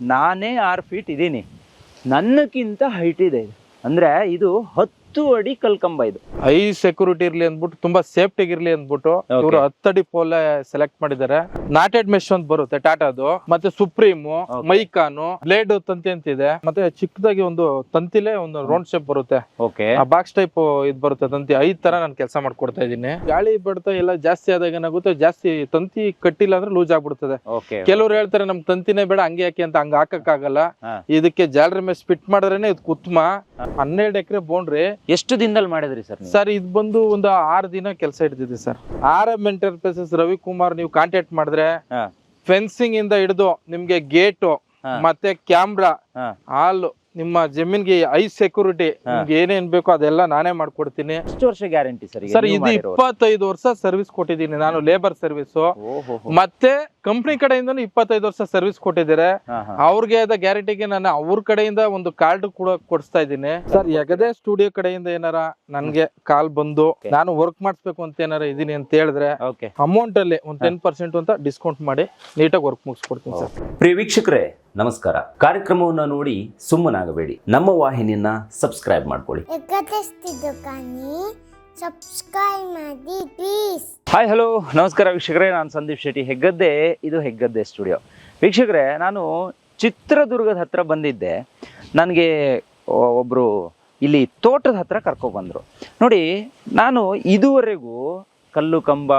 ನಾನೇ ಆರು ಫೀಟ್ ಇದ್ದೀನಿ ನನ್ನಕ್ಕಿಂತ ಹೈಟ್ ಇದೆ ಇದು. ಅಂದ್ರೆ ಇದು ಹತ್ತು ಅಡಿ ಕಲ್ಕಂಬ ಇದು. ಹೈ ಸೆಕ್ಯೂರಿಟಿ ಇರ್ಲಿ ಅಂದ್ಬಿಟ್ಟು ತುಂಬಾ ಸೇಫ್ಟಿ ಇರ್ಲಿ ಅಂದ್ಬಿಟ್ಟು ಇವರು ಹತ್ತಡಿ ಪೋಲೆ ಸೆಲೆಕ್ಟ್ ಮಾಡಿದ್ದಾರೆ. ನಾಟೆಡ್ ಮೆಶ್ ಅಂತ ಬರುತ್ತೆ ಟಾಟಾದು ಮತ್ತೆ ಸುಪ್ರೀಮು ಮೈಕಾನು ಬ್ಲೇಡ್ ತಂತಿ ಅಂತ ಇದೆ. ಮತ್ತೆ ಚಿಕ್ಕದಾಗಿ ಒಂದು ತಂತಿಲೆ ಒಂದು ರೌಂಡ್ ಶೇಪ್ ಬರುತ್ತೆ. ಓಕೆ ಆ ಬಾಕ್ಸ್ ಟೈಪ್ ಇದು ಬರುತ್ತೆ ತಂತಿ ಐದ್ ತರ ನಾನು ಕೆಲಸ ಮಾಡ್ಕೊಡ್ತಾ ಇದ್ದೀನಿ. ಗಾಳಿ ಬಡ್ತಾ ಎಲ್ಲ ಜಾಸ್ತಿ ಆದಾಗ ಏನಾಗುತ್ತೆ ಜಾಸ್ತಿ ತಂತಿ ಕಟ್ಟಿಲ್ಲ ಅಂದ್ರೆ ಲೂಸ್ ಆಗ್ಬಿಡ್ತದೆ. ಕೆಲವ್ರು ಹೇಳ್ತಾರೆ ನಮ್ ತಂತಿನೇ ಬೇಡ ಹಂಗೆ ಯಾಕೆ ಅಂತ ಹಂಗ ಹಾಕಕ್ ಆಗಲ್ಲ ಇದಕ್ಕೆ ಜಾಲರಿ ಮೆಸ್ ಫಿಟ್ ಮಾಡಿದ್ರೇನೆ ಇದು ಉತ್ತಮ. ಹನ್ನೆರಡು ಎಕರೆ ಬೋನ್ರಿ ಎಷ್ಟು ದಿನದಲ್ಲಿ ಮಾಡಿದ್ರಿ ಸರ್ ನೀವು? ಸರ್ ಇದು ಬಂದು ಒಂದು ಆರು ದಿನ ಕೆಲಸ ಹಿಡಿದಿದೆ sir. R M enterprises Ravikumar ನೀವು ಕಾಂಟ್ಯಾಕ್ಟ್ ಮಾಡಿದ್ರೆ ಹಾ. ಫೆನ್ಸಿಂಗ್ ಇಂದ ಹಿಡಿದು ನಿಮ್ಗೆ ಗೇಟು ಮತ್ತೆ ಕ್ಯಾಮ್ರಾ ಹಾ. ಹಾಲು ನಿಮ್ಮ ಜಮೀನ್ಗೆ ಐ ಸೆಕ್ಯೂರಿಟಿ ನಿಮ್ಗೆ ಏನೇನ್ ಬೇಕೋ ಅದೆಲ್ಲ ನಾನೇ ಮಾಡ್ಕೊಡ್ತೀನಿ. ಎಷ್ಟು ವರ್ಷ ಗ್ಯಾರಂಟಿ ಸರ್ ಸರ್ ಇದು ಇಪ್ಪತ್ತೈದು ವರ್ಷ ಸರ್ವಿಸ್ ಕೊಟ್ಟಿದ್ದೀನಿ ನಾನು ಲೇಬರ್ ಸರ್ವಿಸ್ ಓಹೋ ಮತ್ತೆ ಕಂಪ್ನಿ ಕಡೆಯಿಂದ ಇಪ್ಪತ್ತೈದು ವರ್ಷ ಸರ್ವಿಸ್ ಕೊಟ್ಟಿದ್ದಾರೆ. ಅವ್ರಿಗೆ ಆದ ಗ್ಯಾರಂಟಿಗೆ ನಾನು ಅವ್ರ ಕಡೆಯಿಂದ ಒಂದು ಕಾರ್ಡ್ ಕೂಡ ಕೊಡಿಸ್ತಾ ಇದ್ದೀನಿ. ಸರ್ ಯಗದೆ ಸ್ಟುಡಿಯೋ ಕಡೆಯಿಂದ ಏನಾರ ನನ್ಗೆ ಕಾಲ್ ಬಂದು ನಾನು ವರ್ಕ್ ಮಾಡಿಸ್ಬೇಕು ಅಂತ ಏನಾರ ಇದೀನಿ ಅಂತ ಹೇಳಿದ್ರೆ ಓಕೆ ಅಮೌಂಟ್ ಅಲ್ಲಿ ಒಂದು ಟೆನ್ ಪರ್ಸೆಂಟ್ ಅಂತ ಡಿಸ್ಕೌಂಟ್ ಮಾಡಿ ನೀಟಾಗಿ ವರ್ಕ್ ಮುಗಿಸ್ಕೊಡ್ತೀನಿ ಸರ್ ಪ್ರಿಯ ವೀಕ್ಷಕರೇ ನಮಸ್ಕಾರ. ಕಾರ್ಯಕ್ರಮವನ್ನ ನೋಡಿ ಸುಮ್ಮನಾಗಬೇಡಿ. ನಮ್ಮ ವಾಹಿನಿಯನ್ನ ಸಬ್ಸ್ಕ್ರೈಬ್ ಮಾಡ್ಕೊಳ್ಳಿ. ಸಬ್ಸ್ಕ್ರೈಬ್ ಮಾಡಿ ಹಾಯ್ ಹಲೋ ನಮಸ್ಕಾರ ವೀಕ್ಷಕರೇ, ನಾನು ಸಂದೀಪ್ ಶೆಟ್ಟಿ ಹೆಗ್ಗದ್ದೆ. ಇದು ಹೆಗ್ಗದ್ದೆ ಸ್ಟುಡಿಯೋ. ವೀಕ್ಷಕರೇ, ನಾನು ಚಿತ್ರದುರ್ಗದ ಹತ್ರ ಬಂದಿದ್ದೆ. ನನಗೆ ಒಬ್ಬರು ಇಲ್ಲಿ ತೋಟದ ಹತ್ರ ಕರ್ಕೊಬಂದರು ನೋಡಿ, ನಾನು ಇದುವರೆಗೂ ಕಲ್ಲು ಕಂಬ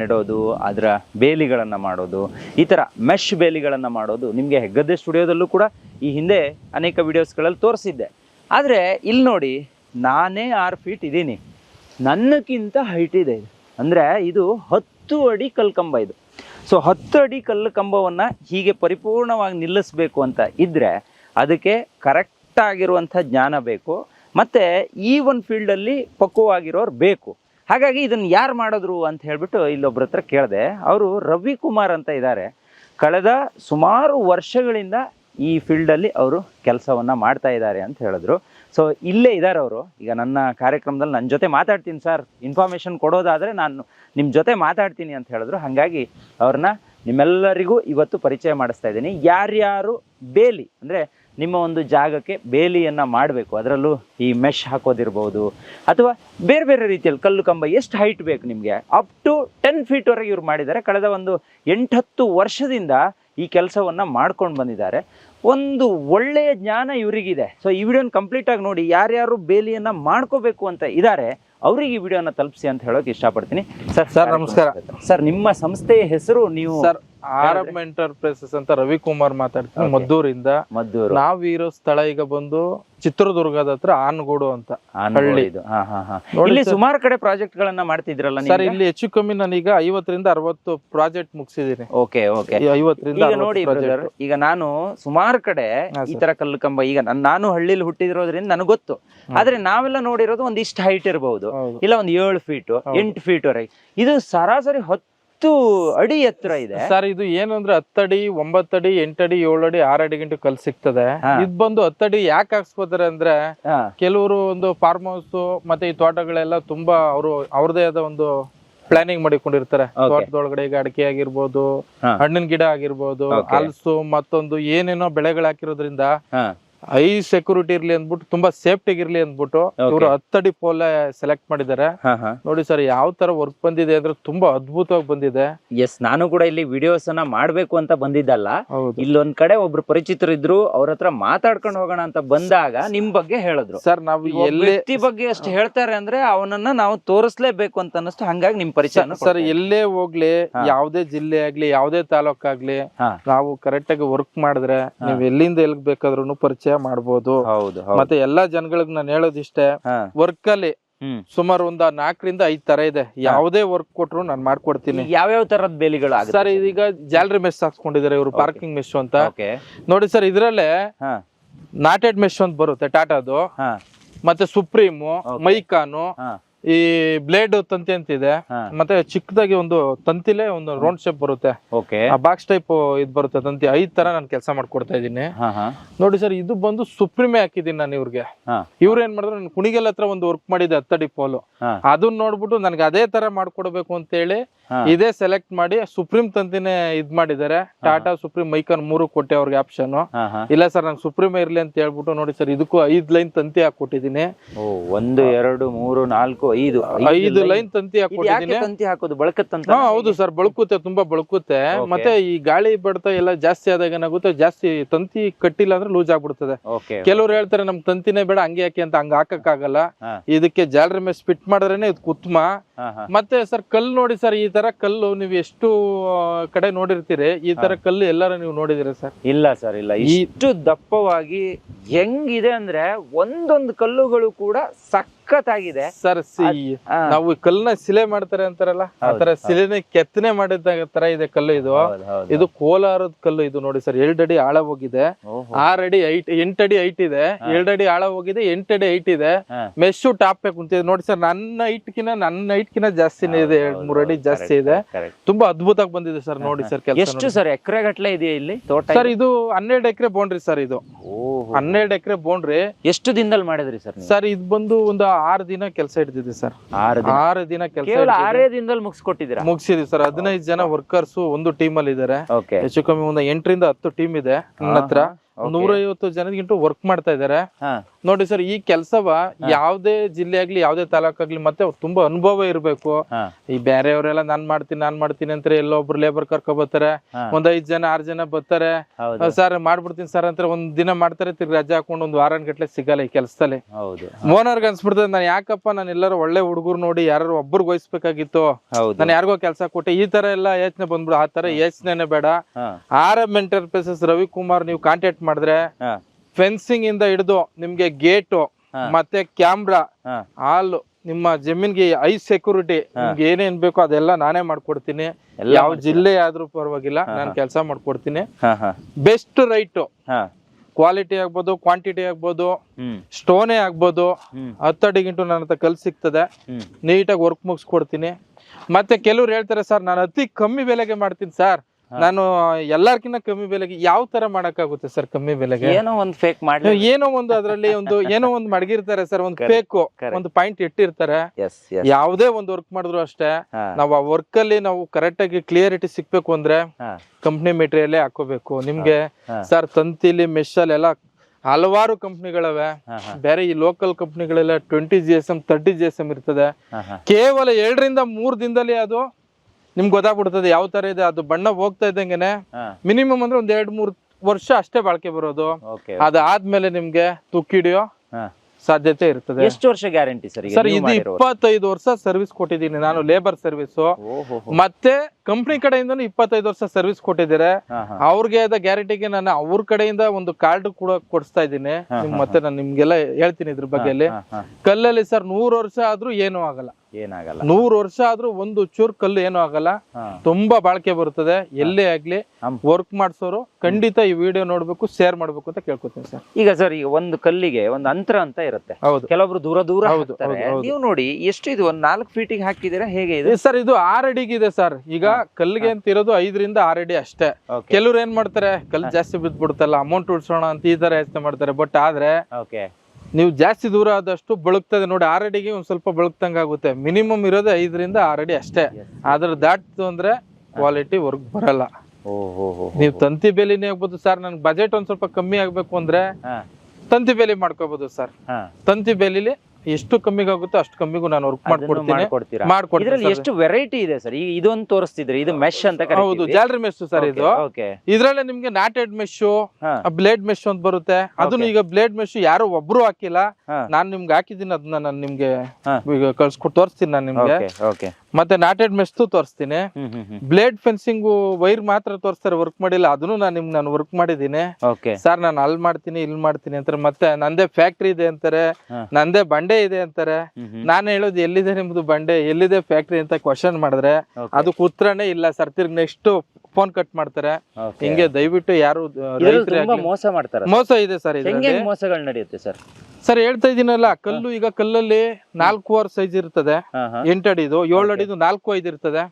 ನೆಡೋದು, ಅದರ ಬೇಲಿಗಳನ್ನು ಮಾಡೋದು, ಈ ಥರ ಮೆಶ್ ಬೇಲಿಗಳನ್ನು ಮಾಡೋದು ನಿಮಗೆ ಹೆಗ್ಗದ್ದೆ ಸ್ಟುಡಿಯೋದಲ್ಲೂ ಕೂಡ ಈ ಹಿಂದೆ ಅನೇಕ ವಿಡಿಯೋಸ್ಗಳಲ್ಲಿ ತೋರಿಸಿದ್ದೆ. ಆದರೆ, ಇಲ್ಲಿ ನೋಡಿ, ನಾನೇ ಆರು ಫೀಟ್ ಇದ್ದೀನಿ ನನ್ನಕ್ಕಿಂತ ಹೈಟ್ ಇದೆ ಇದು. ಅಂದರೆ ಇದು ಹತ್ತು ಅಡಿ ಕಲ್ಕಂಬ ಇದು. ಸೊ ಹತ್ತು ಅಡಿ ಕಲ್ಲು ಕಂಬವನ್ನು ಹೀಗೆ ಪರಿಪೂರ್ಣವಾಗಿ ನಿಲ್ಲಿಸಬೇಕು ಅಂತ ಇದ್ದರೆ ಅದಕ್ಕೆ ಕರೆಕ್ಟ್ ಆಗಿರುವಂಥ ಜ್ಞಾನ ಬೇಕು. ಮತ್ತು ಈ ಒಂದು ಫೀಲ್ಡಲ್ಲಿ ಪಕ್ವವಾಗಿರೋರು ಬೇಕು. ಹಾಗಾಗಿ ಇದನ್ನು ಯಾರು ಮಾಡಿದ್ರು ಅಂತ ಹೇಳಿಬಿಟ್ಟು ಇಲ್ಲೊಬ್ರ ಹತ್ರ ಕೇಳಿದೆ. ಅವರು ರವಿಕುಮಾರ್ ಅಂತ ಇದ್ದಾರೆ ಕಳೆದ ಸುಮಾರು ವರ್ಷಗಳಿಂದ ಈ ಫೀಲ್ಡಲ್ಲಿ ಅವರು ಕೆಲಸವನ್ನು ಮಾಡ್ತಾ ಇದ್ದಾರೆ ಅಂತ ಹೇಳಿದ್ರು. ಸೊ ಇಲ್ಲೇ ಇದ್ದಾರೆ ಅವರು. ಈಗ ನನ್ನ ಕಾರ್ಯಕ್ರಮದಲ್ಲಿ ನನ್ನ ಜೊತೆ ಮಾತಾಡ್ತೀನಿ ಸರ್ ಇನ್ಫಾರ್ಮೇಷನ್ ಕೊಡೋದಾದರೆ ನಾನು ನಿಮ್ಮ ಜೊತೆ ಮಾತಾಡ್ತೀನಿ ಅಂತ ಹೇಳಿದ್ರು. ಹಾಗಾಗಿ ಅವ್ರನ್ನ ನಿಮ್ಮೆಲ್ಲರಿಗೂ ಇವತ್ತು ಪರಿಚಯ ಮಾಡಿಸ್ತಾ ಇದ್ದೀನಿ. ಯಾರ್ಯಾರು ಬೇಲಿ, ಅಂದರೆ ನಿಮ್ಮ ಒಂದು ಜಾಗಕ್ಕೆ ಬೇಲಿಯನ್ನು ಮಾಡಬೇಕು, ಅದರಲ್ಲೂ ಈ ಮೆಶ್ ಹಾಕೋದಿರ್ಬೋದು, ಅಥವಾ ಬೇರೆ ಬೇರೆ ರೀತಿಯಲ್ಲಿ ಕಲ್ಲು ಕಂಬ ಎಷ್ಟು ಹೈಟ್ ಬೇಕು ನಿಮಗೆ? ಅಪ್ ಟು ಟೆನ್ ಫೀಟ್ವರೆಗೆ ಇವ್ರು ಮಾಡಿದ್ದಾರೆ. ಕಳೆದ ಒಂದು ಎಂಟತ್ತು ವರ್ಷದಿಂದ ಈ ಕೆಲಸವನ್ನು ಮಾಡ್ಕೊಂಡು ಬಂದಿದ್ದಾರೆ. ಒಂದು ಒಳ್ಳೆಯ ಜ್ಞಾನ ಇವರಿಗಿದೆ ಸೊ ಈ ವಿಡಿಯೋನ ಕಂಪ್ಲೀಟ್ ಆಗಿ ನೋಡಿ ಯಾರ್ಯಾರು ಬೇಲಿಯನ್ನ ಮಾಡ್ಕೋಬೇಕು ಅಂತ ಇದ್ದಾರೆ ಅವ್ರಿಗೆ ಈ ವಿಡಿಯೋನ ತಲುಪಿಸಿ ಅಂತ ಹೇಳೋಕೆ ಇಷ್ಟಪಡ್ತೀನಿ ಸರ್ ಸರ್, ನಮಸ್ಕಾರ. ಸರ್ ನಿಮ್ಮ ಸಂಸ್ಥೆಯ ಹೆಸರು ನೀವು ಸರ್ ಆರ್ ಎಂ ಎಂಟರ್ಪ್ರೈಸಸ್ ಅಂತ ರವಿಕುಮಾರ್ ಮಾತಾಡ್ತೀನಿ ಮದ್ದೂರಿಂದ. ಮದ್ದೂರು. ನಾವಿರೋ ಸ್ಥಳ ಈಗ ಬಂದು ಚಿತ್ರದುರ್ಗದ ಹತ್ರ ಆನ್ಗೋಡು ಅಂತ ಹಳ್ಳಿ. ಇಲ್ಲಿ ಸುಮಾರು ಕಡೆ ಪ್ರಾಜೆಕ್ಟ್ ಗಳನ್ನ ಮಾಡ್ತಿದ್ರಲ್ಲ ಸರ್ ಇಲ್ಲಿ ಹೆಚ್ಚು ಕಮ್ಮಿ ನಾನೀಗ ಐವತ್ತರಿಂದ ಅರವತ್ತು ಪ್ರಾಜೆಕ್ಟ್ ಮುಗಿಸಿದ್ದೀನಿ ಓಕೆ ಓಕೆ. ಐವತ್ತರಿಂದ ಈಗ ನೋಡಿ ಈಗ ನಾನು ಸುಮಾರು ಕಡೆ ಈ ತರ ಕಲ್ಲು ಕಂಬ ಈಗ ನಾನು ಹಳ್ಳಿಲಿ ಹುಟ್ಟಿದಿರೋದ್ರಿಂದ ನನಗೆ ಗೊತ್ತು. ಆದ್ರೆ ನಾವೆಲ್ಲ ನೋಡಿರೋದು ಒಂದಿಷ್ಟು ಹೈಟ್ ಇರಬಹುದು ಇಲ್ಲ ಒಂದ್ ಏಳು ಫೀಟ್ ಎಂಟು ಫೀಟ್ ವರೆಗೆ. ಇದು ಸರಾಸರಿ ಹತ್ತು ಅಡಿ ಎತ್ತರ ಇದೆ ಸರ್ ಇದು ಏನು ಅಂದ್ರೆ ಹತ್ತಡಿ ಒಂಬತ್ತಡಿ ಎಂಟಡಿ ಏಳಡಿ ಆರಡಿ ಗಂಟೆ ಕಲ್ ಸಿಗ್ತದೆ. ಇದ್ ಬಂದು ಹತ್ತಡಿ ಯಾಕೆ ಹಾಕ್ಸ್ಕೋತಾರೆ ಅಂದ್ರೆ ಹಾ, ಕೆಲವರು ಒಂದು ಫಾರ್ಮ್ ಹೌಸ್ ಮತ್ತೆ ಈ ತೋಟಗಳೆಲ್ಲ ತುಂಬಾ ಅವರು ಅವ್ರದೇ ಆದ ಒಂದು ಪ್ಲಾನಿಂಗ್ ಮಾಡಿಕೊಂಡಿರ್ತಾರೆ Okay. ತೋಟದೊಳಗಡೆ ಈಗ ಅಡಿಕೆ ಆಗಿರ್ಬೋದು ಹಾ. ಹಣ್ಣಿನ ಗಿಡ ಆಗಿರ್ಬೋದು Okay. ಹಲಸು ಮತ್ತೊಂದು ಏನೇನೋ ಬೆಳೆಗಳು ಹಾಕಿರೋದ್ರಿಂದ ಹಾ. ಹೈ ಸೆಕ್ಯೂರಿಟಿ ಇರ್ಲಿ ಅಂದ್ಬಿಟ್ಟು ತುಂಬಾ ಸೇಫ್ಟಿ ಇರ್ಲಿ ಅಂದ್ಬಿಟ್ಟು ಇವರು ಹತ್ತಡಿ ಪೋಲೆ ಸೆಲೆಕ್ಟ್ ಮಾಡಿದ್ದಾರೆ. ನೋಡಿ ಸರ್ ಯಾವ ತರ ವರ್ಕ್ ಬಂದಿದೆ ಅಂದ್ರೆ ತುಂಬಾ ಅದ್ಭುತವಾಗಿ ಬಂದಿದೆ. ಎಸ್ ನಾನು ಕೂಡ ಇಲ್ಲಿ ವಿಡಿಯೋಸ್ ಅನ್ನ ಮಾಡ್ಬೇಕು ಅಂತ ಬಂದಿದ್ದಲ್ಲ. ಇಲ್ಲೊಂದ್ ಕಡೆ ಒಬ್ರು ಪರಿಚಿತರಿದ್ರು ಅವ್ರ ಹತ್ರ ಮಾತಾಡ್ಕೊಂಡು ಹೋಗೋಣ ಅಂತ ಬಂದಾಗ ನಿಮ್ ಬಗ್ಗೆ ಹೇಳಿದ್ರು. ಸರ್ ನಾವು ಎಲ್ಲಿ ಬಗ್ಗೆ ಅಷ್ಟು ಹೇಳ್ತಾರೆ ಅಂದ್ರೆ ಅವನನ್ನ ನಾವು ತೋರಿಸ್ಲೇಬೇಕು ಅಂತ ಅನ್ನಿಸ್ತು ಹಂಗಾಗಿ ನಿಮ್ ಪರಿಚಯ ಸರ್ ಎಲ್ಲೇ ಹೋಗ್ಲಿ ಯಾವ್ದೇ ಜಿಲ್ಲೆ ಆಗ್ಲಿ ಯಾವ್ದೇ ತಾಲೂಕ್ ಆಗ್ಲಿ ನಾವು ಕರೆಕ್ಟ್ ಆಗಿ ವರ್ಕ್ ಮಾಡಿದ್ರೆ ನೀವು ಎಲ್ಲಿಂದ ಎಲ್ಗ್ ಬೇಕಾದ್ರೂ ಪರಿಚಯ ಮಾಡ್ಬೋದು. ಹೌದು ಹೌದು. ಮತ್ತೆ ಎಲ್ಲಾ ಜನಗಳಿಗೆ ನಾನು ಹೇಳೋದಿಷ್ಟೇ ಹಾ. ವರ್ಕ್ ಅಲ್ಲಿ ಹ್ಮ್. ಸುಮಾರು ಒಂದ್ ನಾಲ್ಕರಿಂದ ಐದ್ ತರ ಇದೆ. ಯಾವುದೇ ವರ್ಕ್ ಕೊಟ್ರು ನಾನು ಮಾಡ್ಕೊಡ್ತೀನಿ. ಯಾವ ಯಾವ್ಯಾವ ತರದ ಬೇಲಿಗಳು ಆಗುತ್ತೆ? ಸರ್ ಇದೀಗ ಜಾಲರಿ ಮೆಸ್ ಹಾಕ್ಸ್ಕೊಂಡಿದ್ದಾರೆ ಇವರು ಪಾರ್ಕಿಂಗ್ ಮೆಶ್ ಅಂತ. ಓಕೆ ನೋಡಿ ಸರ್ ಇದ್ರಲ್ಲೇ ಹಾ. ನಾಟೆಡ್ ಮೆಶ್ ಅಂತ ಬರುತ್ತೆ ಟಾಟಾದು ಹಾ. ಮತ್ತೆ ಸುಪ್ರೀಮು ಮೈಕಾನು ಹಾ. ಈ ಬ್ಲೇಡ್ ತಂತಿ ಅಂತ ಇದೆ ಮತ್ತೆ ಚಿಕ್ಕದಾಗಿ ಒಂದು ತಂತಿಲೆ ಒಂದು ರೌಂಡ್ ಶೇಪ್ ಬರುತ್ತೆ. ಓಕೆ. ಆ ಬಾಕ್ಸ್ ಟೈಪ್ ಇದು ಬರುತ್ತೆ ತಂತಿ. ಐದ್ ತರ ನಾನು ಕೆಲಸ ಮಾಡ್ಕೊಡ್ತಾ ಇದ್ದೀನಿ. ನೋಡಿ ಸರ್ ಇದು ಬಂದು ಸುಪ್ರೀಮೆ ಹಾಕಿದೀನಿ ನಾನು ಇವ್ರಿಗೆ. ಇವ್ರು ಏನ್ ಮಾಡಿದ್ರು ನಾನು ಕುಣಿಗೆಲ್ ಹತ್ರ ಒಂದು ವರ್ಕ್ ಮಾಡಿದೆ ಹತ್ತಡಿ ಪೋಲು ಅದನ್ನ ನೋಡ್ಬಿಟ್ಟು ನನ್ಗೆ ಅದೇ ತರ ಮಾಡ್ಕೊಡ್ಬೇಕು ಅಂತ ಹೇಳಿ. ಇದೇ ಸೆಲೆಕ್ಟ್ ಮಾಡಿ ಸುಪ್ರೀಂ ತಂತಿನೇ ಇದ್ ಮಾಡಿದ್ದಾರೆ. ಟಾಟಾ ಸುಪ್ರೀಂ ಮೈಕನ್ ಮೂರು ಕೊಟ್ಟೆ ಅವ್ರಿಗೆ ಆಪ್ಷನ್ ಇಲ್ಲ ಸರ್ ನಂಗೆ ಸುಪ್ರೀಂ ಇರ್ಲಿ ಅಂತ ಹೇಳ್ಬಿಟ್ಟು ನೋಡಿ ಸರ್ ಇದಕ್ಕೂ ಐದ್ ಲೈನ್ ತಂತಿ ಹಾಕೊಟ್ಟಿದೀನಿ ಒಂದು ಎರಡು ಮೂರು ನಾಲ್ಕು ಐದು. ಐದು ಲೈನ್ ತಂತಿ ಹಾಕೊಟ್ಟಿದ್ದೀನಿ ಹಾಕೊಟ್ಟಿದೀನಿ ತಂತಿ ಹಾಕೋದು? ಬಳಕತ್ತಂತ ಹೌದು ಸರ್ ಬಳಕುತ್ತೆ ತುಂಬಾ ಬಳಕುತ್ತೆ. ಮತ್ತೆ ಈ ಗಾಳಿ ಬಡತ ಎಲ್ಲ ಜಾಸ್ತಿ ಆದಾಗ ಏನಾಗುತ್ತೆ ಜಾಸ್ತಿ ತಂತಿ ಕಟ್ಟಿಲ್ಲ ಅಂದ್ರೆ ಲೂಸ್ ಆಗ್ಬಿಡ್ತದೆ. ಕೆಲವ್ರು ಹೇಳ್ತಾರೆ ನಮ್ ತಂತಿನೇ ಬೇಡ ಹಂಗೆ ಯಾಕೆ ಅಂತ ಹಂಗ ಹಾಕಕ್ ಆಗಲ್ಲ ಇದಕ್ಕೆ ಜಾಲರಿ ಮೇಲೆ ಸ್ಪಿಟ್ ಮಾಡಿದ್ರೇನೆ ಇದಕ್ಕೆ ಉತ್ತಮ ಮತ್ತೆ ಸರ್ ಕಲ್ ನೋಡಿ ಸರ್ ಈ ತರ ಕಲ್ಲು ನೀವು ಎಷ್ಟು ಕಡೆ ನೋಡಿರ್ತೀರಿ ಈ ತರ ಕಲ್ಲು ಎಲ್ಲಾರ ನೀವು ನೋಡಿದಿರ ಸರ್? ಇಲ್ಲ ಸರ್ ಇಲ್ಲ. ಇಷ್ಟು ದಪ್ಪವಾಗಿ ಹೆಂಗಿದೆ ಅಂದ್ರೆ ಒಂದೊಂದು ಕಲ್ಲುಗಳು ಕೂಡ ಸಖತ್ತಾಗಿದೆ ಸರ್ ಸಿ ನಾವು ಕಲ್ಲನ್ನ ಸಿಲೆ ಮಾಡ್ತಾರೆ ಅಂತಾರಲ್ಲ ಆತರ ತರ ಸಿಲೆನೆ ಕೆತ್ತನೆ ಮಾಡಿದ ತರ ಇದೆ ಕಲ್ಲು ಇದು. ಇದು ಕೋಲಾರದ ಕಲ್ಲು ಇದು ನೋಡಿ ಸರ್ ಎರಡಡಿ ಅಡಿ ಆಳ ಹೋಗಿದೆ. ಆರಡಿ ಐಟ್ ಎಂಟಡಿ ಐಟ್ ಇದೆ. ಎರಡಡಿ ಅಡಿ ಆಳ ಹೋಗಿದೆ ಎಂಟಡಿ ಐಟ್ ಇದೆ. ಮೆಶು ಟಾಪ್ ಕುಂತಿದೆ ನೋಡಿ ಸರ್ ನನ್ನ height ಕಿನ್ನ ನನ್ನ height ಕಿನ್ನ ಜಾಸ್ತಿನೇ ಇದೆ. ಎರಡ್ ಮೂರ್ ಅಡಿ ಜಾಸ್ತಿ ಇದೆ. ತುಂಬಾ ಅದ್ಭುತವಾಗಿ ಬಂದಿದೆ ಸರ್ ನೋಡಿ ಸರ್ ಎಷ್ಟು ಸರ್ ಎಕರೆ ಗಟ್ಲೆ ಇದೆಯಾ ಇಲ್ಲಿ? ತೋಟ ಸರ್ ಇದು ಹನ್ನೆರಡು ಎಕರೆ ಬೌಂಡ್ರಿ ಸರ್ ಇದು. ಹನ್ನೆರಡು ಎಕರೆ ಬೌಂಡ್ರಿ ಎಷ್ಟು ದಿನದಲ್ಲಿ ಮಾಡಿದ್ರಿ ಸರ್ ಸರ್ ಇದು ಬಂದು ಒಂದು ಆರು ದಿನ ಕೆಲಸ ಹಿಡಿದಿದೆ ಸರ್. ಆರು ದಿನ? ಆರು ದಿನ ಕೆಲಸ ಕೇವಲ ಆರೇ ದಿನದಲ್ಲಿ ಮುಗಿಸ್ಕೊಟ್ಟಿದ್ದೀರಾ? ಮುಗಿಸಿದ್ವಿ ಸರ್. ಹದಿನೈದು ಜನ ವರ್ಕರ್ಸ್ ಒಂದು ಟೀಮ್ ಅಲ್ಲಿ ಇದಾರೆ. ಓಕೆ. ಹೆಚ್ಚು ಕಮ್ಮಿ ಒಂದು ಎಂಟರಿಂದ ಹತ್ತು ಟೀಮ್ ಇದೆ ನನ್ನ ಹತ್ರ. ನೂರೈವತ್ತು ಜನಗಿಂಟು ವರ್ಕ್ ಮಾಡ್ತಾ ಇದಾರೆ. ಹಾ. ನೋಡಿ ಸರ್ ಈ ಕೆಲಸವ ಯಾವ್ದೇ ಜಿಲ್ಲೆ ಆಗ್ಲಿ ಯಾವ್ದೇ ತಾಲೂಕಾಗ್ಲಿ ಮತ್ತೆ ಅವ್ರ್ ತುಂಬಾ ಅನುಭವ ಇರ್ಬೇಕು. ಈ ಬೇರೆಯವರೆಲ್ಲ ನಾನ್ ಮಾಡ್ತೀನಿ ನಾನ್ ಮಾಡ್ತೀನಿ ಅಂತ ಎಲ್ಲೋ ಒಬ್ರು ಲೇಬರ್ ಕರ್ಕೊ ಬರ್ತಾರೆ. ಒಂದ್ ಐದ್ ಜನ ಆರ್ ಜನ ಬರ್ತಾರೆ. ಸರ್ ಮಾಡ್ಬಿಡ್ತೀನಿ ಸರ್ ಅಂತ ಒಂದ್ ದಿನ ಮಾಡ್ತಾರೆ ತಿರ್ಗಿ ರಜೆ ಹಾಕೊಂಡು ಒಂದ್ ವಾರನ್ ಗಟ್ಲೆ ಸಿಗಲ್ಲ ಈ ಕೆಲಸದಲ್ಲಿ. ಹೌದು. ಓನರ್ಗೆ ಅನ್ಸ್ಬಿಡ್ತದೆ ನಾನು ಯಾಕಪ್ಪ ನಾನು ಎಲ್ಲರೂ ಒಳ್ಳೆ ಹುಡುಗರು ನೋಡಿ ಯಾರು ಒಬ್ರು ವಹಿಸ್ಬೇಕಾಗಿತ್ತು. ನಾನು ಯಾರಿಗೋ ಕೆಲಸ ಕೊಟ್ಟೆ ಈ ತರ ಎಲ್ಲ ಯೋಚನೆ ಬಂದ್ಬಿಡು ಆ ತರ ಯೋಚನೆ ಬೇಡ. ಆರ್ ಎಂ ಎಂಟರ್ಪ್ರೈಸಸ್ ರವಿಕುಮಾರ್ ನೀವು ಕಾಂಟ್ಯಾಕ್ಟ್ ಮಾಡಿದ್ರೆ ಫೆನ್ಸಿಂಗ್ ಇಂದ ಹಿಡಿದು ನಿಮ್ಗೆ ಗೇಟು ಮತ್ತೆ ಕ್ಯಾಮ್ರಾ ಹಾಲ್ ನಿಮ್ಮ ಜಮೀನ್ಗೆ ಐ ಸೆಕ್ಯೂರಿಟಿ ನಿಮ್ಗೆ ಏನೇನ್ ಬೇಕೋ ಅದೆಲ್ಲ ನಾನೇ ಮಾಡ್ಕೊಡ್ತೀನಿ. ಯಾವ ಜಿಲ್ಲೆ ಆದ್ರೂ ಪರವಾಗಿಲ್ಲ ನಾನು ಕೆಲಸ ಮಾಡ್ಕೊಡ್ತೀನಿ. Best right. ಕ್ವಾಲಿಟಿ ಆಗ್ಬೋದು ಕ್ವಾಂಟಿಟಿ ಆಗ್ಬೋದು ಸ್ಟೋನೇ ಆಗ್ಬೋದು ಹತ್ತಡಿಗಿಂಟು ನನ್ನ ಹತ್ರ ಕಲ್ ಸಿಗ್ತದೆ. ನೀಟಾಗಿ ವರ್ಕ್ ಮುಗಿಸ್ಕೊಡ್ತೀನಿ. ಮತ್ತೆ ಕೆಲವ್ರು ಹೇಳ್ತಾರೆ ಸರ್ ನಾನು ಅತಿ ಕಮ್ಮಿ ಬೆಲೆಗೆ ಮಾಡ್ತೀನಿ ಸರ್. ನಾನು ಎಲ್ಲಾರ್ಕಿನ್ನ ಕಮ್ಮಿ ಬೆಲೆಗೆ ಯಾವ ತರ ಮಾಡಕ್ಕಾಗುತ್ತೆ ಸರ್ ಕಮ್ಮಿ ಬೆಲೆಗೆ? ಏನೋ ಒಂದ್ ಫೇಕ್ ಮಾಡಿ ಏನೋ ಒಂದು ಅದರಲ್ಲಿ ಒಂದು ಏನೋ ಒಂದು ಮಡಗಿರ್ತಾರೆ ಸರ್ ಒಂದು ಫೇಕ್. ಒಂದು ಪಾಯಿಂಟ್ ಇಟ್ಟಿರ್ತಾರೆ. ಯಾವುದೇ ಒಂದು ವರ್ಕ್ ಮಾಡಿದ್ರು ಅಷ್ಟೇ ನಾವು ಆ ವರ್ಕ್ ಅಲ್ಲಿ ನಾವು ಕರೆಕ್ಟ್ ಆಗಿ ಕ್ಲಿಯರಿಟಿ ಸಿಕ್ಬೇಕು ಅಂದ್ರೆ ಕಂಪ್ನಿ ಮೆಟೀರಿಯಲ್ ಹಾಕೋಬೇಕು. ನಿಮ್ಗೆ. ಸರ್ ತಂತಿಲಿ ಮೆಷಲ್ ಎಲ್ಲ ಹಲವಾರು ಕಂಪ್ನಿಗಳವೆ ಬೇರೆ ಈ local ಕಂಪ್ನಿಗಳೆಲ್ಲ twenty G S M thirty G S M ಇರ್ತದೆ. ಕೇವಲ ಎರಡರಿಂದ ಮೂರ್ ದಿನದಲ್ಲಿ ಅದು ನಿಮ್ಗೆ ಗೊತ್ತಾಗ್ಬಿಡ್ತದೆ ಯಾವ ತರ ಇದೆ? ಅದು ಬಣ್ಣ ಹೋಗ್ತಾ ಇದ್ದಂಗೆನೆ ಮಿನಿಮಮ್ ಅಂದ್ರೆ ಒಂದ್ ಎರಡ್ ಮೂರ್ ವರ್ಷ ಅಷ್ಟೇ ಬಾಳ್ಕೆ ಬರೋದು. ಅದಾದ್ಮೇಲೆ ನಿಮ್ಗೆ ತುಕ್ಕಿಡಿಯೋ ಸಾಧ್ಯತೆ ಇರ್ತದೆ. ಎಷ್ಟು ವರ್ಷ ಗ್ಯಾರಂಟಿ ಸರ್ ಸರ್ ಇದು ಇಪ್ಪತ್ತೈದು ವರ್ಷ ಸರ್ವಿಸ್ ಕೊಟ್ಟಿದ್ದೀನಿ ನಾನು ಲೇಬರ್ ಸರ್ವಿಸ್ ಮತ್ತೆ ಕಂಪ್ನಿ ಕಡೆಯಿಂದ ಇಪ್ಪತ್ತೈದು ವರ್ಷ ಸರ್ವಿಸ್ ಕೊಟ್ಟಿದ್ದಾರೆ. ಅವ್ರಿಗೆ ಆದ ಗ್ಯಾರಂಟಿಗೆ ನಾನು ಅವ್ರ ಕಡೆಯಿಂದ ಒಂದು ಕಾರ್ಡ್ ಕೂಡ ಕೊಡಿಸ್ತಾ ಇದ್ದೀನಿ. ಮತ್ತೆ ನಾನು ನಿಮ್ಗೆಲ್ಲ ಹೇಳ್ತೀನಿ ಇದ್ರ ಬಗ್ಗೆ ಕಲ್ಲಲ್ಲಿ ಸರ್ ನೂರು ವರ್ಷ ಆದ್ರೂ ಏನೂ ಆಗಲ್ಲ. ಏನಾಗಲ್ಲ. ನೂರು ವರ್ಷ ಆದ್ರೂ ಒಂದು ಚೂರ್ ಕಲ್ಲು ಏನು ಆಗಲ್ಲ. ತುಂಬಾ ಬಾಳಿಕೆ ಬರುತ್ತದೆ. ಎಲ್ಲೇ ಆಗ್ಲಿ ವರ್ಕ್ ಮಾಡ್ಸೋರು ಖಂಡಿತ ಈ ವಿಡಿಯೋ ನೋಡ್ಬೇಕು ಶೇರ್ ಮಾಡ್ಬೇಕು ಅಂತ ಕೇಳ್ಕೊತೀನಿ ಸರ್. ಈಗ ಸರ್ ಈಗ ಒಂದು ಕಲ್ಲಿಗೆ ಒಂದು ಅಂತರ ಅಂತ ಇರುತ್ತೆ. ಹೌದು. ಕೆಲವೊಬ್ರು ದೂರ ದೂರ ಹಾಕ್ತಾರೆ. ನೀವು ನೋಡಿ ಎಷ್ಟು ಇದು ಒಂದ್ ನಾಲ್ಕು ಫೀಟಿಗೆ ಹಾಕಿದಿರಾ ಹೇಗೆ ಇದೆ? ಸರ್ ಇದು ಆರ್ ಅಡಿಗಿದೆ ಸರ್. ಈಗ ಕಲ್ಲಿಗೆ ಅಂತ ಇರೋದು ಐದರಿಂದ ಆರ್ ಅಡಿ ಅಷ್ಟೇ. ಕೆಲವ್ರು ಏನ್ ಮಾಡ್ತಾರೆ ಕಲ್ಲು ಜಾಸ್ತಿ ಬಿದ್ದ್ಬಿಡುತ್ತಲ್ಲ ಅಮೌಂಟ್ ಉಳಿಸೋಣ ಅಂತ ಈ ತರ ಯೋಚನೆ ಮಾಡ್ತಾರೆ. ಬಟ್ ಆದ್ರೆ ಓಕೆ ನೀವು ಜಾಸ್ತಿ ದೂರ ಆದಷ್ಟು ಬಳಕ್ತದೆ ನೋಡಿ ಆರ್ ಅಡಿಗೆ ಒಂದ್ ಸ್ವಲ್ಪ ಬಳಕ್ತಂಗ ಆಗುತ್ತೆ. ಮಿನಿಮಮ್ ಇರೋದು ಐದರಿಂದ ಆರ್ ಅಡಿ ಅಷ್ಟೇ. ಆದ್ರೆ ದಾಟ್ತು ಅಂದ್ರೆ ಕ್ವಾಲಿಟಿ ವರ್ಕ್ ಬರಲ್ಲ. ನೀವು ತಂತಿ ಬೇಲಿನೇ ಆಗ್ಬೋದು ಸರ್ ನನ್ ಬಜೆಟ್ ಒಂದ್ ಸ್ವಲ್ಪ ಕಮ್ಮಿ ಆಗ್ಬೇಕು ಅಂದ್ರೆ ತಂತಿ ಬೇಲಿ ಮಾಡ್ಕೋಬಹುದು ಸರ್ ತಂತಿ ಬೇಲಿಲಿ ಎಷ್ಟು ಕಮ್ಮಿಗೆ ಆಗುತ್ತೋ ಅಷ್ಟು ಕಮ್ಮಿಗೂ ನಾನು ವರ್ಕ್ ಮಾಡ್ಕೊಡ್ತೀನಿ. ಮಾಡ್ಕೊಡ್ತೀರಾ? ಮಾಡ್ಕೊಡ್ತೀನಿ ಎಷ್ಟು ವೆರೈಟಿ ಇದೆ ಸರ್? ಈಗ ಇದೊಂದು ತೋರಿಸ್ತಿದ್ರೆ ಇದು ಮೆಶ್ ಅಂತ ಹೌದು ಜಾಲರಿ ಮೆಶ್ ಸರ್ ಇದು. ಓಕೆ ಇದ್ರಲ್ಲೇ ನಿಮ್ಗೆ ನಾಟೆಡ್ ಮೆಶ್ ಹಾ. ಬ್ಲೇಡ್ ಮೆಶ್ ಅಂತ ಬರುತ್ತೆ. ಅದನ್ನು ಈಗ ಬ್ಲೇಡ್ ಮೆಶ್ ಯಾರು ಒಬ್ರು ಹಾಕಿಲ್ಲ. ನಾನು ನಾನ್ ನಿಮ್ಗೆ ಹಾಕಿದ್ದೀನಿ ಅದನ್ನ ನಾನು ನಿಮ್ಗೆ ಹಾ. ಈಗ ಕಳ್ಸ್ಕೊಟ್ಟು ತೋರಿಸ್ತೀನಿ ನಾನು ನಿಮ್ಗೆ. ಓಕೆ ಓಕೆ ಮತ್ತೆ ನಾಟೆಡ್ ಮೆಶ್ ತೋರಿಸ್ತೀನಿ. ಹ್ಮ್ ಹ್ಮ್ ಹ್ಮ್. ಬ್ಲೇಡ್ ಫೆನ್ಸಿಂಗ್ ವೈರ್ ಮಾತ್ರ ತೋರಿಸ್ತಾರೆ ವರ್ಕ್ ಮಾಡಿಲ್ಲ. ಅದನ್ನು ನಾನು ನಿಮ್ಗೆ ನಾನು ವರ್ಕ್ ಮಾಡಿದ್ದೀನಿ. ಓಕೆ ಸರ್ ನಾನು ಅಲ್ಲಿ ಮಾಡ್ತೀನಿ ಇಲ್ಲಿ ಮಾಡ್ತೀನಿ ಅಂತಾರೆ. ಮತ್ತೆ ನಂದೇ ಫ್ಯಾಕ್ಟ್ರಿ ಇದೆ ಅಂತಾರೆ. ಹಾ. ನಂದೇ ಬಂಡೆ ಇದೆ ಅಂತಾರೆ. ನಾನು ಹೇಳೋದು ಎಲ್ಲಿದೆ ನಿಮ್ದು ಬಂಡೆ? ಎಲ್ಲಿದೆ ಫ್ಯಾಕ್ಟ್ರಿ ಅಂತ ಕ್ವಶನ್ ಮಾಡಿದ್ರೆ ಅದು ಅದಕ್ಕೆ ಉತ್ತರನೇ ಇಲ್ಲ ಸರ್ ತಿರ್ಗಿ ನೆಕ್ಸ್ಟ್ ಫೋನ್ ಕಟ್ ಮಾಡ್ತಾರೆ. ಹಿಂಗೆ ದಯವಿಟ್ಟು ಯಾರು ಮೋಸ ಮಾಡ್ತಾರೆ ಮೋಸ ಇದೆ ಸರ್ ಮೋಸಗಳು ನಡೆಯುತ್ತೆ ಸರ್ ಸರ್ ಹೇಳ್ತಾ ಇದೀನಲ್ಲ ಕಲ್ಲು ಈಗ ಕಲ್ಲಲ್ಲಿ ನಾಲ್ಕೂವರೆ ಸೈಜ್ ಇರ್ತದೆ. ಎಂಟು ಅಡಿದು ಏಳು ಅಡಿದು ನಾಲ್ಕು ಐದು ಇರ್ತದೆ.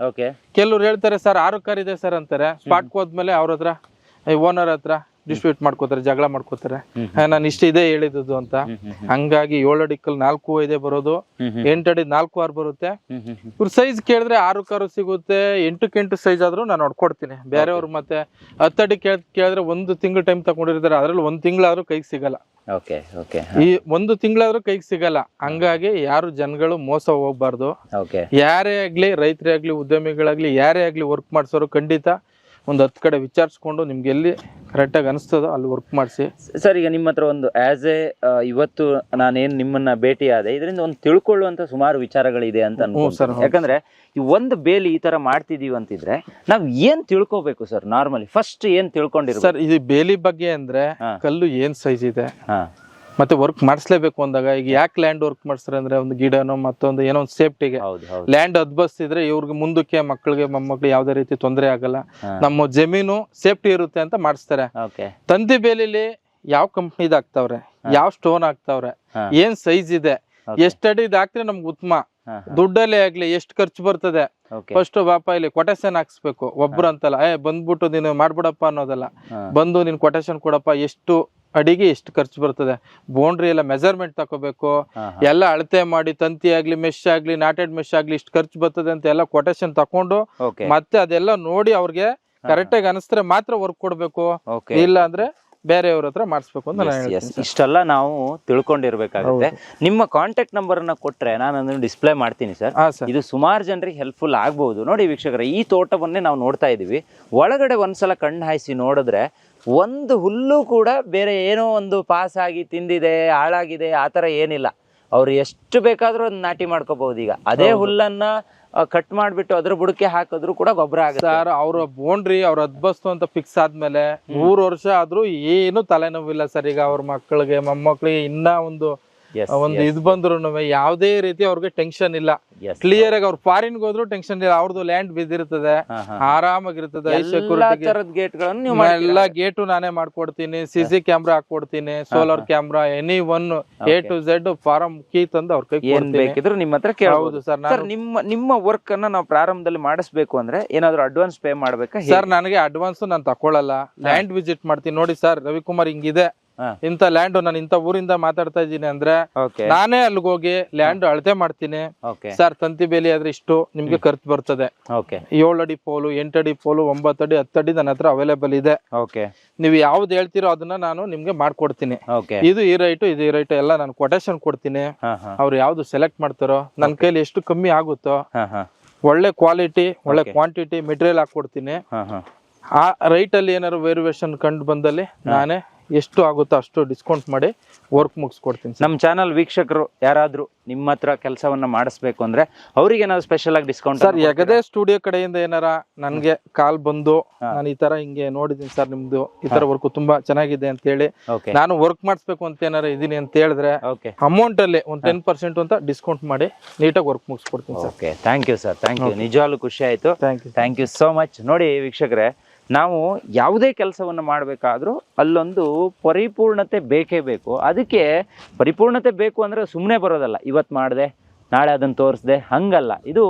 ಕೆಲವ್ರು ಹೇಳ್ತಾರೆ ಸರ್ ಆರು ಕಾರ್ ಇದೆ ಸರ್ ಅಂತಾರೆ. ಸ್ಪಾಟ್ ಹೋದ್ಮೇಲೆ ಅವ್ರ ಹತ್ರ ಓನರ್ ಹತ್ರ. ಡಿಸ್ಪ್ಯೂಟ್ ಮಾಡ್ಕೋತಾರೆ ಜಗಳ ಮಾಡ್ಕೋತಾರೆ. ನಾನು ಇಷ್ಟ ಇದೇ ಹೇಳಿದ್ದು ಅಂತ. ಹಂಗಾಗಿ ಏಳು ಅಡಿಕಲ್ ನಾಲ್ಕು ಇದೆ ಬರೋದು. ಹ್ಮ್ ಹ್ಮ್. ಎಂಟು ಅಡಿ ನಾಲ್ಕು ಆರು ಬರುತ್ತೆ. ಇವ್ರ ಸೈಜ್ ಕೇಳಿದ್ರೆ ಆರು ಕಾರು ಸಿಗುತ್ತೆ ಎಂಟಕ್ಕೆ ಎಂಟು ಸೈಜ್ ಆದ್ರೂ ನಾನು ಹೊಡ್ಕೊಡ್ತೀನಿ ಬೇರೆಯವ್ರು ಮತ್ತೆ ಹತ್ತಡಿ ಕೇಳ್ ಕೇಳಿದ್ರೆ ಒಂದು ತಿಂಗಳು ಟೈಮ್ ತಗೊಂಡಿರ್ತಾರೆ ಅದ್ರಲ್ಲಿ ಒಂದ್ ತಿಂಗಳಾದ್ರೂ ಕೈಗೆ ಸಿಗಲ್ಲ. ಓಕೆ ಓಕೆ ಈ ಒಂದು ತಿಂಗಳಾದ್ರೂ ಕೈಗೆ ಸಿಗಲ್ಲ. ಹಂಗಾಗಿ ಯಾರು ಜನಗಳು ಮೋಸ ಹೋಗ್ಬಾರ್ದು. ಯಾರೇ ಆಗ್ಲಿ ರೈತರೇ ಆಗ್ಲಿ ಉದ್ಯಮಿಗಳಾಗ್ಲಿ ಯಾರೇ ಆಗ್ಲಿ ವರ್ಕ್ ಮಾಡ್ಸೋರು ಖಂಡಿತ ಒಂದ್ ಹತ್ತು ಕಡೆ ವಿಚಾರಿಸ್ಕೊಂಡು ನಿಮ್ಗೆ ಎಲ್ಲಿ ಕರೆಕ್ಟಾಗಿ ಅನಿಸ್ತದ ಅಲ್ಲಿ ವರ್ಕ್ ಮಾಡಿಸಿ. ಸರ್ ಈಗ ನಿಮ್ಮ ಹತ್ರ ಒಂದು ಆಸ್ ಎ ಇವತ್ತು ನಾನೇನು ನಿಮ್ಮನ್ನ ಭೇಟಿ ಆದೆ ಇದರಿಂದ ಒಂದು ತಿಳ್ಕೊಳ್ಳುವಂತ ಸುಮಾರು ವಿಚಾರಗಳಿದೆ ಅಂತ ಹೌದು. ಯಾಕಂದ್ರೆ ಈ ಒಂದು ಬೇಲಿ ಈ ತರ ಮಾಡ್ತಿದೀವಿ ಅಂತಿದ್ರೆ ನಾವು ಏನು ತಿಳ್ಕೊಬೇಕು ಸರ್ ನಾರ್ಮಲಿ? ಫಸ್ಟ್ ಏನು ತಿಳ್ಕೊಂಡಿರೋ ಸರ್ ಇದು ಬೇಲಿ ಬಗ್ಗೆ ಅಂದ್ರೆ ಕಲ್ಲು ಏನು ಸೈಜ್ ಇದೆ? ಹಾ. ಮತ್ತೆ ವರ್ಕ್ ಮಾಡಿಸ್ಲೇಬೇಕು ಅಂದಾಗ ಈಗ ಯಾಕೆ ಲ್ಯಾಂಡ್ ವರ್ಕ್ ಮಾಡಿಸ್ತಾರೆ ಅಂದ್ರೆ ಒಂದು ಗಿಡನೋ ಮತ್ತೊಂದು ಏನೋ ಒಂದು ಸೇಫ್ಟಿಗೆ ಲ್ಯಾಂಡ್ ಅದ್ಬಸ್ತಿದ್ರೆ ಇವ್ರಿಗೆ ಮುಂದಕ್ಕೆ ಮಕ್ಕಳಿಗೆ ಮೊಮ್ಮಕ್ಳು ಯಾವ್ದೇ ರೀತಿ ತೊಂದರೆ ಆಗಲ್ಲ. ನಮ್ಮ ಜಮೀನು ಸೇಫ್ಟಿ ಇರುತ್ತೆ ಅಂತ ಮಾಡಿಸ್ತಾರೆ. ತಂತಿ ಬೇಲಿಲಿ ಯಾವ ಕಂಪ್ನಿದ್ ಹಾಕ್ತಾವ್ರೆ ಯಾವ ಸ್ಟೋನ್ ಹಾಕ್ತಾವ್ರೆ. ಏನ್ ಸೈಜ್ ಇದೆ? ಎಷ್ಟಡಿ ಎಷ್ಟ್ ಹಾಕ್ತಾರೆ ನಮ್ಗೆ ಉತ್ತಮ. ದುಡ್ಡಲ್ಲೇ ಆಗ್ಲಿ ಎಷ್ಟು ಖರ್ಚು ಬರ್ತದೆ? ಫಸ್ಟ್ ಬಾಪ ಇಲ್ಲಿ ಕೊಟೇಶನ್ ಹಾಕ್ಸ್ಬೇಕು. ಒಬ್ರು ಅಂತಲ್ಲ ಏ ಬಂದ್ಬಿಟ್ಟು ನೀನು ಮಾಡ್ಬಿಡಪ್ಪ ಅನ್ನೋದಲ್ಲ. ಬಂದು ನೀನ್ ಕೊಟೇಶನ್ ಕೊಡಪ್ಪ ಎಷ್ಟು ಅಡಿಗೆ ಎಷ್ಟು ಖರ್ಚು ಬರ್ತದೆ? ಬೌಂಡ್ರಿ ಎಲ್ಲ ಮೆಜರ್ಮೆಂಟ್ ತಗೋಬೇಕು ಎಲ್ಲ ಅಳತೆ ಮಾಡಿ ತಂತಿ ಆಗ್ಲಿ ಮೆಶ್ ಆಗ್ಲಿ ನಾಟೆಡ್ ಮೆಶ್ ಆಗ್ಲಿ ಇಷ್ಟು ಖರ್ಚು ಬರ್ತದೆ ಅಂತ ಎಲ್ಲ ಕೊಟೇಶನ್ ತಕೊಂಡು ಮತ್ತೆ ಅದೆಲ್ಲ ನೋಡಿ ಅವ್ರಿಗೆ ಕರೆಕ್ಟ್ ಆಗಿ ಅನಿಸಿದ್ರೆ ಮಾತ್ರ ವರ್ಕ್ ಕೊಡ್ಬೇಕು. ಇಲ್ಲ ಅಂದ್ರೆ ಬೇರೆಯವ್ರ ಹತ್ರ ಮಾಡಿಸ್ಬೇಕು ಅಂತ ಇಷ್ಟೆಲ್ಲ ನಾವು ತಿಳ್ಕೊಂಡಿರ್ಬೇಕಾಗುತ್ತೆ. ನಿಮ್ಮ ಕಾಂಟ್ಯಾಕ್ಟ್ ನಂಬರ್ ಅನ್ನ ಕೊಟ್ರೆ ನಾನು ಅದನ್ನು ಡಿಸ್ಪ್ಲೇ ಮಾಡ್ತೀನಿ ಸರ್. ಹಾ ಇದು ಸುಮಾರು ಜನರಿಗೆ ಹೆಲ್ಪ್ಫುಲ್ ಆಗ್ಬಹುದು ನೋಡಿ ವೀಕ್ಷಕರ ಈ ತೋಟವನ್ನೇ ನಾವು ನೋಡ್ತಾ ಇದೀವಿ. ಒಳಗಡೆ ಒಂದ್ಸಲ ಕಣ್ಣು ಹಾಯಿಸಿ ನೋಡಿದ್ರೆ ಒಂದು ಹುಲ್ಲು ಕೂಡ ಬೇರೆ ಏನೋ ಒಂದು ಪಾಸ್ ಆಗಿ ತಿಂದಿದೆ ಹಾಳಾಗಿದೆ ಆ ಥರ ಏನಿಲ್ಲ. ಅವ್ರು ಎಷ್ಟು ಬೇಕಾದರೂ ಅದನ್ನ ನಾಟಿ ಮಾಡ್ಕೋಬಹುದು ಈಗ. ಅದೇ ಹುಲ್ಲನ್ನ ಕಟ್ ಮಾಡಿಬಿಟ್ಟು ಅದ್ರ ಬುಡಕ್ಕೆ ಹಾಕಿದ್ರು ಕೂಡ ಗೊಬ್ಬರ ಆಗುತ್ತೆ. ಸರ್ ಅವ್ರ ಬೋಂಡ್ರಿ ಅವ್ರ ಅದ್ಬಸ್ತು ಅಂತ ಫಿಕ್ಸ್ ಆದ್ಮೇಲೆ ಮೂರು ವರ್ಷ ಆದ್ರೂ ಏನು ತಲೆನೋವಿಲ್ಲ ಸರ್. ಈಗ ಅವ್ರ ಮಕ್ಕಳಿಗೆ ಮೊಮ್ಮಕ್ಳಿಗೆ ಇನ್ನ ಒಂದು ಒಂದು ಇದು ಬಂದ್ರು ಯಾವ್ದೇ ರೀತಿ ಅವ್ರಿಗೆ ಟೆನ್ಷನ್ ಇಲ್ಲ. ಕ್ಲಿಯರ್ ಆಗಿ ಅವ್ರು ಫಾರಿನ್ ಹೋದ್ರು ಟೆನ್ಷನ್ ಇಲ್ಲ. ಅವ್ರದ್ದು ಲ್ಯಾಂಡ್ ಬಿದ್ದಿರ್ತದೆ. ಆರಾಮಾಗಿರ್ತದೆ ಎಲ್ಲಾ ಗೇಟು ನಾನೇ ಮಾಡ್ಕೊಡ್ತೀನಿ C C camera ಹಾಕೊಡ್ತೀನಿ solar camera any one A to Z farm key ತಂದು ಅವ್ರ ಕೈ ಏನ್ ಬೇಕಿದ್ರು ನಿಮ್ಮ ಹತ್ರ ಕೇಳಬಹುದು ಹೌದು ಸರ್ ಸರ್ ನಿಮ್ಮ ನಿಮ್ಮ ವರ್ಕ್ ಅನ್ನ ನಾವು ಪ್ರಾರಂಭದಲ್ಲಿ ಮಾಡಿಸ್ಬೇಕು ಅಂದ್ರೆ ಏನಾದ್ರು ಅಡ್ವಾನ್ಸ್ ಪೇ ಮಾಡ್ಬೇಕಾ? ಸರ್ ನನಗೆ ಅಡ್ವಾನ್ಸ್ ನಾನು ತಕೊಳ್ಳಲ್ಲ. ಲ್ಯಾಂಡ್ ವಿಸಿಟ್ ಮಾಡ್ತೀನಿ. ನೋಡಿ ಸರ್ ರವಿಕುಮಾರ್ ಹಿಂಗಿದೆ. ಇಂಥ ಲ್ಯಾಂಡ್ ನಾನು ಇಂಥ ಊರಿಂದ ಮಾತಾಡ್ತಾ ಇದ್ದೀನಿ ಅಂದ್ರೆ ನಾನೇ ಅಲ್ಲಿಗೆ ಹೋಗಿ ಲ್ಯಾಂಡ್ ಅಳತೆ ಮಾಡ್ತೀನಿ. ಸರ್ ತಂತಿ ಬೇಲಿ ಆದ್ರೆ ಇಷ್ಟು ನಿಮ್ಗೆ ಖರ್ಚು ಬರ್ತದೆ. ಓಕೆ ಏಳು ಅಡಿ ಪೋಲು ಎಂಟು ಅಡಿ ಪೋಲು ಒಂಬತ್ತು ಅಡಿ ಹತ್ತು ಅಡಿ ನನ್ನ ಹತ್ರ ಅವೈಲೇಬಲ್ ಇದೆ. ಓಕೆ ನೀವು ಯಾವ್ದು ಹೇಳ್ತೀರೋ ಅದನ್ನ ನಾನು ನಿಮ್ಗೆ ಮಾಡ್ಕೊಡ್ತೀನಿ. ಇದು ಈ ರೈಟು ಇದು ಈ ರೈಟು ಎಲ್ಲ ನಾನು ಕೊಟೇಶನ್ ಕೊಡ್ತೀನಿ. ಅವ್ರು ಯಾವ್ದು ಸೆಲೆಕ್ಟ್ ಮಾಡ್ತಾರೋ ನನ್ನ ಕೈಲಿ ಎಷ್ಟು ಕಮ್ಮಿ ಆಗುತ್ತೋ ಒಳ್ಳೆ ಕ್ವಾಲಿಟಿ ಒಳ್ಳೆ ಕ್ವಾಂಟಿಟಿ ಮೆಟೀರಿಯಲ್ ಹಾಕೊಡ್ತೀನಿ ಆ ರೈಟ್ ಅಲ್ಲಿ ಏನಾದ್ರು ವೇರಿಯೇಷನ್ ಕಂಡು ಬಂದಲ್ಲಿ ನಾನೇ ಎಷ್ಟು ಆಗುತ್ತೋ ಅಷ್ಟು ಡಿಸ್ಕೌಂಟ್ ಮಾಡಿ ವರ್ಕ್ ಮುಗಿಸ್ಕೊಡ್ತೀನಿ ನಮ್ಮ ಚಾನಲ್ ವೀಕ್ಷಕರು ಯಾರಾದರೂ ನಿಮ್ಮ ಹತ್ರ ಕೆಲಸವನ್ನು ಮಾಡಿಸ್ಬೇಕು ಅಂದ್ರೆ ಅವ್ರಿಗೆ ನಾವು ಸ್ಪೆಷಲ್ ಆಗಿ ಡಿಸ್ಕೌಂಟ್ ಸರ್ ಯಗದೇ ಸ್ಟುಡಿಯೋ ಕಡೆಯಿಂದ ಏನಾರ ನನಗೆ ಕಾಲ್ ಬಂದು ನಾನು ಈ ತರ ಹಿಂಗೆ ನೋಡಿದ್ದೀನಿ ಸರ್ ನಿಮ್ಮದು ಈ ತರ ವರ್ಕ್ ತುಂಬಾ ಚೆನ್ನಾಗಿದೆ ಅಂತ ಹೇಳಿ ನಾನು ವರ್ಕ್ ಮಾಡಿಸ್ಬೇಕು ಅಂತ ಏನಾರ ಇದೀನಿ ಅಂತ ಹೇಳಿದ್ರೆ ಓಕೆ ಅಮೌಂಟಲ್ಲಿ ಒಂದು ಒಂದ್ ಟೆನ್ ಪರ್ಸೆಂಟ್ ಅಂತ ಡಿಸ್ಕೌಂಟ್ ಮಾಡಿ ನೀಟಾಗಿ work ಮುಗಿಸ್ಕೊಡ್ತೀನಿ sir. Okay thank you sir thank you ನಿಜವಾಗ್ಲೂ ಖುಷಿ ಆಯಿತು. Thank you thank you so much ನೋಡಿ ವೀಕ್ಷಕರೇ ನಾವು ಯಾವುದೇ ಕೆಲಸವನ್ನು ಮಾಡಬೇಕಾದ್ರೂ ಅಲ್ಲೊಂದು ಪರಿಪೂರ್ಣತೆ ಬೇಕೇ ಬೇಕು. ಅದಕ್ಕೆ ಪರಿಪೂರ್ಣತೆ ಬೇಕು ಅಂದರೆ ಸುಮ್ಮನೆ ಬರೋದಲ್ಲ. ಇವತ್ತು ಮಾಡಿದೆ, ನಾಳೆ ಅದನ್ನು ತೋರಿಸ್ದೆ, ಹಂಗಲ್ಲ. ಇದು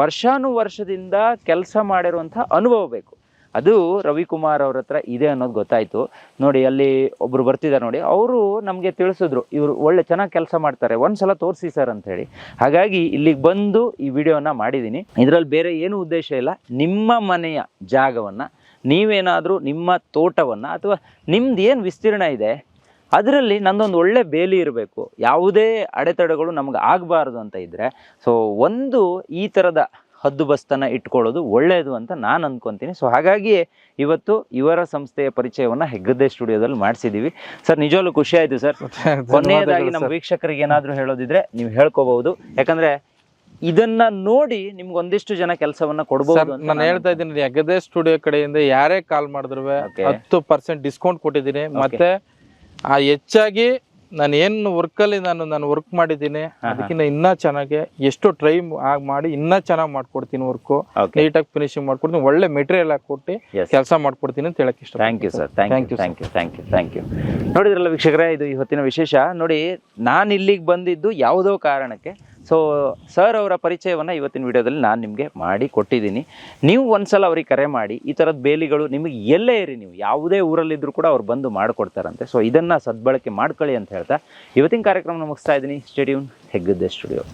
ವರ್ಷಾನು ವರ್ಷದಿಂದ ಕೆಲಸ ಮಾಡಿರುವಂಥ ಅನುಭವ ಬೇಕು. ಅದು ರವಿಕುಮಾರ್ ಅವ್ರ ಹತ್ರ ಇದೆ ಅನ್ನೋದು ಗೊತ್ತಾಯಿತು. ನೋಡಿ, ಅಲ್ಲಿ ಒಬ್ಬರು ಬರ್ತಿದ್ದಾರೆ ನೋಡಿ. ಅವರು ನಮಗೆ ತಿಳಿಸಿದ್ರು, ಇವರು ಒಳ್ಳೆ ಚೆನ್ನಾಗಿ ಕೆಲಸ ಮಾಡ್ತಾರೆ, ಒಂದ್ಸಲ ತೋರಿಸಿ ಸರ್ ಅಂತ ಹೇಳಿ. ಹಾಗಾಗಿ ಇಲ್ಲಿಗೆ ಬಂದು ಈ ವಿಡಿಯೋನ ಮಾಡಿದ್ದೀನಿ ಇದರಲ್ಲಿ ಬೇರೆ ಏನು ಉದ್ದೇಶ ಇಲ್ಲ. ನಿಮ್ಮ ಮನೆಯ ಜಾಗವನ್ನ ನೀವೇನಾದರೂ ನಿಮ್ಮ ತೋಟವನ್ನ ಅಥವಾ ನಿಮ್ದು ಏನು ವಿಸ್ತೀರ್ಣ ಇದೆ ಅದರಲ್ಲಿ ನಂದೊಂದು ಒಳ್ಳೆ ಬೇಲಿ ಇರಬೇಕು. ಯಾವುದೇ ಅಡೆತಡೆಗಳು ನಮ್ಗೆ ಆಗಬಾರ್ದು ಅಂತ ಇದ್ದರೆ ಸೊ ಒಂದು ಈ ಥರದ ಹದ್ದು ಬಸ್ತನ ಇಟ್ಕೊಳ್ಳೋದು ಒಳ್ಳೆಯದು ಅಂತ ನಾನು ಅಂದ್ಕೊತೀನಿ ಸೊ ಹಾಗಾಗಿ ಇವತ್ತು ಇವರ ಸಂಸ್ಥೆಯ ಪರಿಚಯವನ್ನು ಹೆಗ್ಗದ್ದೆ ಸ್ಟುಡಿಯೋದಲ್ಲಿ ಮಾಡಿಸಿದ್ದೀವಿ ಸರ್ ನಿಜವಾಗ್ಲೂ ಖುಷಿ ಆಯಿತು ಸರ್. ಕೊನೆಯದಾಗಿ ನಮ್ಮ ವೀಕ್ಷಕರಿಗೆ ಏನಾದರೂ ಹೇಳೋದಿದ್ರೆ ನೀವು ಹೇಳ್ಕೋಬಹುದು. ಯಾಕಂದ್ರೆ ಇದನ್ನ ನೋಡಿ ನಿಮ್ಗೆ ಒಂದಿಷ್ಟು ಜನ ಕೆಲಸವನ್ನ ಕೊಡ್ಬೋದು ಅಂತ ನಾನು ಹೇಳ್ತಾ ಇದ್ದೀನಿ ಯಗದೇ ಸ್ಟುಡಿಯೋ ಕಡೆಯಿಂದ ಯಾರೇ ಕಾಲ್ ಮಾಡಿದ್ರು Okay. ಹತ್ತು ಪರ್ಸೆಂಟ್ ಡಿಸ್ಕೌಂಟ್ ಕೊಟ್ಟಿದ್ದೀನಿ. ಮತ್ತೆ ಆ ಹೆಚ್ಚಾಗಿ ನಾನು ಏನು ವರ್ಕಲ್ಲಿ ನಾನು ನಾನು ವರ್ಕ್ ಮಾಡಿದ್ದೀನಿ ಅದಕ್ಕಿಂತ ಇನ್ನೂ ಚೆನ್ನಾಗಿ ಎಷ್ಟು ಟ್ರೈ ಆಗಿ ಮಾಡಿ ಇನ್ನೂ ಚೆನ್ನಾಗಿ ಮಾಡ್ಕೊಡ್ತೀನಿ ವರ್ಕು Okay. ನೀಟಾಗಿ ಫಿನಿಶಿಂಗ್ ಮಾಡ್ಕೊಡ್ತೀನಿ ಒಳ್ಳೆ ಮೆಟೀರಿಯಲ್ ಹಾಕೊಟ್ಟು Yes. ಕೆಲಸ ಮಾಡ್ಕೊಡ್ತೀನಿ ಅಂತ ಹೇಳಕ್ ಇಷ್ಟ thank you sir. Thank you thank you thank you thank you ನೋಡಿದ್ರಲ್ಲ ವೀಕ್ಷಕರೇ ಇದು ಇವತ್ತಿನ ವಿಶೇಷ. ನೋಡಿ ನಾನು ಇಲ್ಲಿಗೆ ಬಂದಿದ್ದು ಯಾವುದೋ ಕಾರಣಕ್ಕೆ. ಸೊ ಸರ್ ಅವರ ಪರಿಚಯವನ್ನು ಇವತ್ತಿನ ವಿಡಿಯೋದಲ್ಲಿ ನಾನು ನಿಮಗೆ ಮಾಡಿ ಕೊಟ್ಟಿದ್ದೀನಿ. ನೀವು ಒಂದ್ಸಲ ಅವ್ರಿಗೆ ಕರೆ ಮಾಡಿ, ಈ ಥರದ ಬೇಲಿಗಳು ನಿಮಗೆ ಎಲ್ಲೇ ಇರಿ ನೀವು. ಯಾವುದೇ ಊರಲ್ಲಿದ್ದರೂ ಕೂಡ ಅವ್ರು ಬಂದು ಮಾಡಿಕೊಡ್ತಾರಂತೆ. ಸೊ ಇದನ್ನು ಸದ್ಬಳಕೆ ಮಾಡ್ಕೊಳ್ಳಿ ಅಂತ ಹೇಳ್ತಾ ಇವತ್ತಿನ ಕಾರ್ಯಕ್ರಮ ಮುಗಿಸ್ತಾ ಇದ್ದೀನಿ. Stadium Heggadde studio